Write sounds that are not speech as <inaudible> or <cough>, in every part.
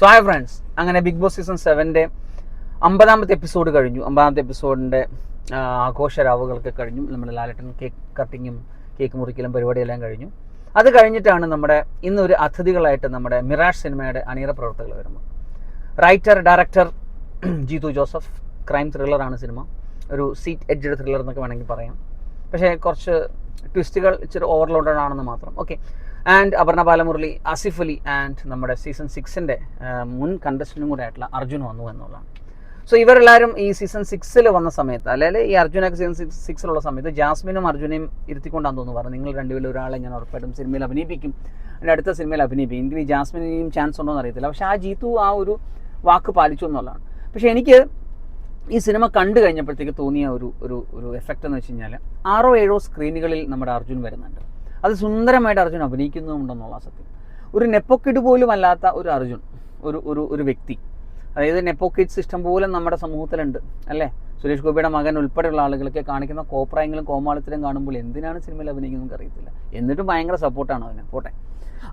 So hi friends അങ്ങനെ big boss season സെവന്റെ അമ്പതാമത്തെ എപ്പിസോഡ് കഴിഞ്ഞു. അമ്പതാമത്തെ എപ്പിസോഡിന്റെ ആഘോഷരാവുകളൊക്കെ കഴിഞ്ഞു. നമ്മുടെ ലാലട്ടൻ കേക്ക് കട്ടിങ്ങും കേക്ക് മുറിക്കലും പരിപാടിയെല്ലാം കഴിഞ്ഞു. അത് കഴിഞ്ഞിട്ടാണ് നമ്മുടെ ഇന്നൊരു അതിഥികളായിട്ട് നമ്മുടെ മിറാഷ് സിനിമയുടെ അണിയറ പ്രവർത്തകർ വരുന്നത്. Writer director <clears throat> Jeethu Joseph. Crime ത്രില്ലറാണ് സിനിമ. ഒരു സീറ്റ് എഡ്ജഡ് ത്രില്ലർ എന്നൊക്കെ വേണമെങ്കിൽ പറയാം. പക്ഷേ കുറച്ച് ട്വിസ്റ്റുകൾ ഇച്ചിരി ഓവർലോഡഡ് ആണെന്ന് മാത്രം. Okay and Aparna Balamurali Asif Ali and നമ്മുടെ സീസൺ സിക്സിന്റെ മുൻ കണ്ടസ്റ്റന്റും കൂടെ ആയിട്ടുള്ള അർജുൻ വന്നു എന്നുള്ളതാണ്. സോ ഇവരെല്ലാവരും ഈ സീസൺ സിക്സിൽ വന്ന സമയത്ത് അല്ലെങ്കിൽ ഈ അർജുനൊക്കെ സീസൺ സിക്സ് സിക്സിലുള്ള സമയത്ത് ജാസ്മിനും അർജുനെയും ഇരുത്തിക്കൊണ്ടാന്ന് തോന്നുന്നു പറഞ്ഞു. നിങ്ങൾ രണ്ടുപേരും ഒരാളെ ഞാൻ ഉറപ്പായിട്ടും സിനിമയിൽ അഭിനയിപ്പിക്കും. എന്റെ അടുത്ത സിനിമയിൽ അഭിനയിപ്പിക്കും. എനിക്ക് ജാസ്മിനെയും ചാൻസ് ഉണ്ടോ എന്ന് അറിയത്തില്ല. പക്ഷേ ആ ജീത്തു ആ ഒരു വാക്ക് പാലിച്ചു എന്നുള്ളതാണ്. പക്ഷേ എനിക്ക് ഈ സിനിമ കണ്ടു കഴിഞ്ഞപ്പോഴത്തേക്ക് തോന്നിയ ഒരു ഒരു ഒരു എഫക്റ്റ് എന്ന് വെച്ച് കഴിഞ്ഞാൽ ആറോ ഏഴോ സ്ക്രീനുകളിൽ നമ്മുടെ അർജുൻ വരുന്നുണ്ട്. അത് സുന്ദരമായിട്ട് അർജുൻ അഭിനയിക്കുന്നുണ്ടെന്നുള്ള സത്യം. ഒരു നെപ്പൊക്കിട് പോലും അല്ലാത്ത ഒരു അർജുൻ ഒരു ഒരു ഒരു വ്യക്തി. അതായത് നെപ്പോക്കിഡ് സിസ്റ്റം പോലെ നമ്മുടെ സമൂഹത്തിലുണ്ട് അല്ലേ? സുരേഷ് ഗോപിയുടെ മകൻ ഉൾപ്പെടെയുള്ള ആളുകളൊക്കെ കാണിക്കുന്ന കോപ്രായങ്ങളും കോമാളിത്തരം കാണുമ്പോൾ എന്തിനാണ് സിനിമയിൽ അഭിനയിക്കുന്നത് നമുക്ക് അറിയത്തില്ല. എന്നിട്ടും ഭയങ്കര സപ്പോർട്ടാണ് അവന്. പോട്ടെ.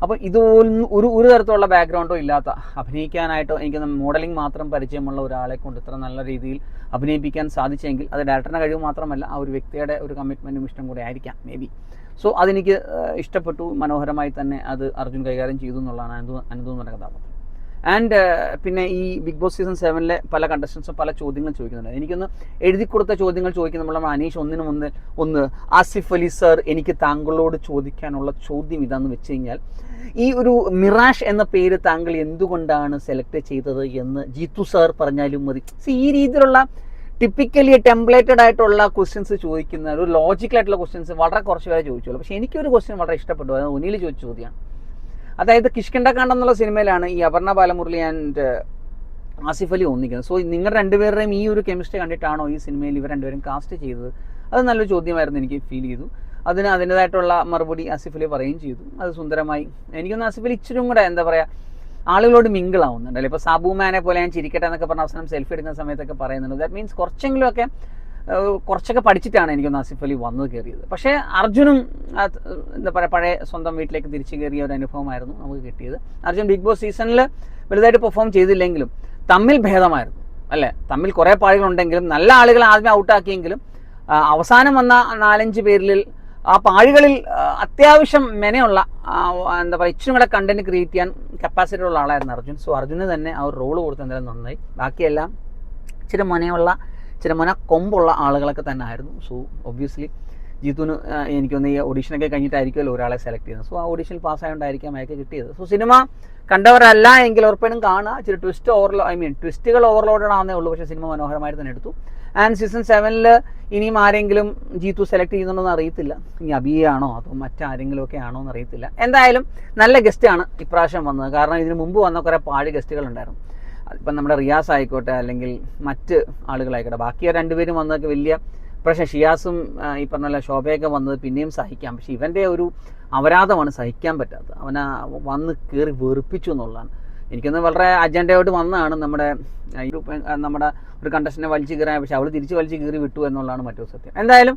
അപ്പോൾ ഇതൊന്നും ഒരു ഒരു തരത്തിലുള്ള ബാക്ക്ഗ്രൗണ്ടോ ഇല്ലാത്ത അഭിനയിക്കാനായിട്ടോ എനിക്ക് മോഡലിംഗ് മാത്രം പരിചയമുള്ള ഒരാളെ കൊണ്ട് ഇത്ര നല്ല രീതിയിൽ അഭിനയിപ്പിക്കാൻ സാധിച്ചെങ്കിൽ അത് ഡയറക്ടറിന്റെ കഴിവ് മാത്രമല്ല ആ ഒരു വ്യക്തിയുടെ ഒരു കമ്മിറ്റ്മെന്റും ഇഷ്ടം കൂടെ ആയിരിക്കാം മേ ബി സോ അതെനിക്ക് ഇഷ്ടപ്പെട്ടു. മനോഹരമായി തന്നെ അത് അർജുൻ കൈകാര്യം ചെയ്തു എന്നുള്ളതാണ് അനുദൂ അനുദൂ എന്ന കഥാപാത്രം. ആൻഡ് പിന്നെ ഈ ബിഗ് ബോസ് സീസൺ സെവനിലെ പല കണ്ടസ്റ്റൻസും പല ചോദ്യങ്ങൾ ചോദിക്കുന്നുണ്ട്. എനിക്കൊന്ന് എഴുതി കൊടുത്ത ചോദ്യങ്ങൾ ചോദിക്കുന്ന നമ്മൾ അനീഷ് ഒന്നിനു മുന്ന് ഒന്ന് ആസിഫ് അലി സർ എനിക്ക് താങ്കളോട് ചോദിക്കാനുള്ള ചോദ്യം ഇതാന്ന് വെച്ച് കഴിഞ്ഞാൽ ഈ ഒരു മിറാഷ് എന്ന പേര് താങ്കൾ എന്തുകൊണ്ടാണ് സെലക്ട് ചെയ്തത് എന്ന് ജീത്തു സാർ പറഞ്ഞാലും മതി. ഈ രീതിയിലുള്ള ടിപ്പിക്കലി ടെംപ്ലേറ്റഡ് ആയിട്ടുള്ള ക്വസ്റ്റ്യൻസ് ചോദിക്കുന്ന ഒരു ലോജിക്കൽ ആയിട്ടുള്ള ക്വസ്റ്റ്യൻസ് വളരെ കുറച്ച് പേരെ ചോദിച്ചുള്ളൂ. പക്ഷേ എനിക്കൊരു ക്വസ്റ്റ്യൻ വളരെ ഇഷ്ടപ്പെട്ടു. അത് ഒനിയിൽ ചോദിച്ച ചോദ്യമാണ്. അതായത് കിഷ്കിണ്ട കിഷ്കിണ്ടക്കാണ്ട് എന്നുള്ള സിനിമയിലാണ് ഈ അപർണ ബാലമുരളി ആൻഡ് ആസിഫ് അലി ഒന്നിക്കുന്നത്. സോ നിങ്ങൾ രണ്ടുപേരുടെയും ഈ ഒരു കെമിസ്ട്രി കണ്ടിട്ടാണോ ഈ സിനിമയിൽ ഇവർ രണ്ടുപേരും കാസ്റ്റ് ചെയ്തത്? അത് നല്ലൊരു ചോദ്യമായിരുന്നു എനിക്ക് ഫീൽ ചെയ്തു. അതിന് അതിന്റെതായിട്ടുള്ള മറുപടി ആസിഫ് അലി പറയുകയും ചെയ്തു. അത് സുന്ദരമായി. എനിക്കൊന്ന് ആസിഫ് അലി ഇച്ചിരി കൂടെ എന്താ പറയുക ആളുകളോട് മിങ്കിൾ ആവുന്നുണ്ട് അല്ലെ ഇപ്പോൾ സാബു മാനെ പോലെ ഞാൻ ചിരിക്കട്ടെ എന്നൊക്കെ പറഞ്ഞ അവസാനം സെൽഫി എടുക്കുന്ന സമയത്തൊക്കെ പറയുന്നുണ്ട്. ദാറ്റ് മീൻസ് കുറച്ചെങ്കിലുമൊക്കെ കുറച്ചൊക്കെ പഠിച്ചിട്ടാണ് എനിക്കൊന്ന് ആസിഫ് അലി വന്നത് കയറിയത്. പക്ഷേ അർജുനും എന്താ പറയുക പഴയ സ്വന്തം വീട്ടിലേക്ക് തിരിച്ചു കയറിയ ഒരു അനുഭവമായിരുന്നു നമുക്ക് കിട്ടിയത്. അർജുൻ ബിഗ് ബോസ് സീസണിൽ വലുതായിട്ട് പെർഫോം ചെയ്തില്ലെങ്കിലും തമ്മിൽ ഭേദമായിരുന്നു അല്ലേ? തമ്മിൽ കുറേ പാഴികളുണ്ടെങ്കിലും നല്ല ആളുകൾ ആദ്യമേ ഔട്ടാക്കിയെങ്കിലും അവസാനം വന്ന നാലഞ്ച് പേരിൽ ആ പാഴികളിൽ അത്യാവശ്യം മെനയുള്ള എന്താ പറയുക ഇച്ചിരി കൂടെ കണ്ടന്റ് ക്രിയേറ്റ് ചെയ്യാൻ കപ്പാസിറ്റി ഉള്ള ആളായിരുന്നു അർജുൻ. സോ അർജുന് തന്നെ ആ ഒരു റോൾ കൊടുത്ത് എന്തായാലും നന്നായി. ബാക്കിയെല്ലാം ഇച്ചിരി മുനയുള്ള ഇച്ചിരി മന കൊമ്പുള്ള ആളുകളൊക്കെ തന്നെ ആയിരുന്നു സോ ഒബ്വിയസ്ലി ജീത്തുവിന് എനിക്കൊന്ന് ഈ ഓഡീഷനൊക്കെ കഴിഞ്ഞിട്ടായിരിക്കുമല്ലോ ഒരാളെ സെലക്ട് ചെയ്യുന്നത്. സോ ആ ഓഡീഷനിൽ പാസ്സായതുകൊണ്ടായിരിക്കാം അയാൾക്ക് കിട്ടിയത്. സോ സിനിമ കണ്ടവരല്ല എങ്കിൽ ഉറപ്പായിട്ടും കാണുക. ഇച്ചിരി ട്വിസ്റ്റ് ഓവർലോ ഐ മീൻ ട്വിസ്റ്റുകൾ ഓവർലോഡഡ് ആണെന്നേ ഉള്ളൂ. പക്ഷേ സിനിമ മനോഹരമായി തന്നെ എടുത്തു. ആൻഡ് സീസൺ സെവനിൽ ഇനിയും ആരെങ്കിലും ജീത്തു സെലക്ട് ചെയ്യുന്നുണ്ടോ എന്ന് അറിയത്തില്ല. ഇനി അബിയാണോ അതോ മറ്റാരെങ്കിലും ഒക്കെ ആണോ എന്ന് അറിയത്തില്ല. എന്തായാലും നല്ല ഗസ്റ്റാണ് ഇപ്രാവശ്യം വന്നത്. കാരണം ഇതിന് മുമ്പ് വന്ന കുറേ പാടി ഗസ്റ്റുകൾ ഉണ്ടായിരുന്നു. അതിപ്പം നമ്മുടെ റിയാസ് ആയിക്കോട്ടെ അല്ലെങ്കിൽ മറ്റ് ആളുകളായിക്കോട്ടെ. ബാക്കി ആ രണ്ടുപേരും വന്നതൊക്കെ വലിയ പ്രശ്നം. ഷിയാസും ഈ പറഞ്ഞ പോലെ ശോഭയൊക്കെ വന്നത് പിന്നെയും സഹിക്കാം. പക്ഷെ ഇവന്റെ ഒരു അപരാധമാണ് സഹിക്കാൻ പറ്റാത്തത്. അവനെ വന്ന് കയറി വെറുപ്പിച്ചു എന്നുള്ളതാണ്. എനിക്കൊന്ന് വളരെ അജണ്ടയോട്ട് വന്നതാണ് നമ്മുടെ നമ്മുടെ ഒരു കണ്ടസ്റ്റിനെ വലിച്ചു കയറാൻ പക്ഷെ അവൾ തിരിച്ച് വലിച്ചു കയറി വിട്ടു എന്നുള്ളതാണ് മറ്റൊരു സത്യം. എന്തായാലും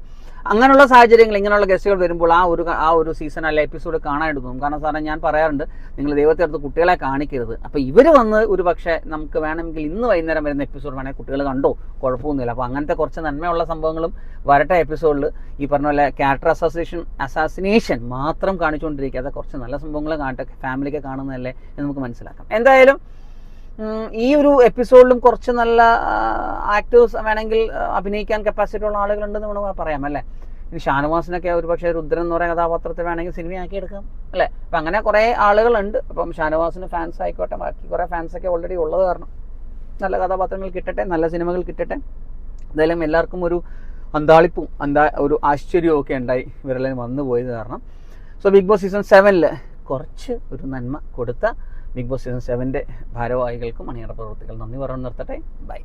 അങ്ങനെയുള്ള സാഹചര്യങ്ങൾ ഇങ്ങനെയുള്ള ഗസ്റ്റുകൾ വരുമ്പോൾ ആ ഒരു ആ ഒരു സീസൺ അല്ല എപ്പിസോഡ് കാണാനായിട്ട് തോന്നും. കാരണം സാറേ ഞാൻ പറയാറുണ്ട് നിങ്ങൾ ദൈവത്തെ അടുത്ത് കുട്ടികളെ കാണിക്കരുത്. അപ്പോൾ ഇവർ വന്ന് ഒരു പക്ഷേ നമുക്ക് വേണമെങ്കിൽ ഇന്ന് വൈകുന്നേരം വരുന്ന എപ്പിസോഡ് വേണമെങ്കിൽ കുട്ടികൾ കണ്ടോ? കുഴപ്പമൊന്നുമില്ല. അപ്പോൾ അങ്ങനത്തെ കുറച്ച് നന്മയുള്ള സംഭവങ്ങളും വരട്ടെ എപ്പിസോഡിൽ ഈ പറഞ്ഞ പോലെ ക്യാരക്ടർ അസോസിയേഷൻ അസാസിനേഷൻ മാത്രം കാണിച്ചുകൊണ്ടിരിക്കാതെ കുറച്ച് നല്ല സംഭവങ്ങൾ കാണട്ടെ ഫാമിലിക്ക് കാണുന്നതല്ലേ എന്ന് നമുക്ക് മനസ്സിലാക്കാം. എന്തായാലും ഈ ഒരു എപ്പിസോഡിലും കുറച്ച് നല്ല ആക്ടേഴ്സ് വേണമെങ്കിൽ അഭിനയിക്കാൻ കപ്പാസിറ്റി ഉള്ള ആളുകളുണ്ടെന്ന് നമുക്ക് പറയാം അല്ലേ? ഇനി ഷാനവാസിനൊക്കെ ഒരു പക്ഷേ രുദ്രൻ എന്ന് പറയുന്ന കഥാപാത്രത്തെ വേണമെങ്കിൽ സിനിമയാക്കി എടുക്കാം അല്ലേ? അപ്പം അങ്ങനെ കുറേ ആളുകളുണ്ട്. അപ്പം ഷാനവാസിന് ഫാൻസ് ആയിക്കോട്ടെ ബാക്കി കുറേ ഫാൻസൊക്കെ ഓൾറെഡി ഉള്ളത് കാരണം നല്ല കഥാപാത്രങ്ങൾ കിട്ടട്ടെ നല്ല സിനിമകൾ കിട്ടട്ടെ. എന്തായാലും എല്ലാവർക്കും ഒരു അന്താളിപ്പും അന്താ ഒരു ആശ്ചര്യവും ഒക്കെ ഉണ്ടായി ഇവരെല്ലാം വന്നു പോയത് കാരണം സോ ബിഗ് ബോസ് സീസൺ സെവനിൽ കുറച്ച് ഒരു നന്മ കൊടുത്ത ബിഗ് ബോസ് സീസൺ സെവന്റെ ഭാരവാഹികൾക്കും അണിയറ പ്രവർത്തികൾ നന്ദി പറഞ്ഞു നിർത്തട്ടെ. ബൈ.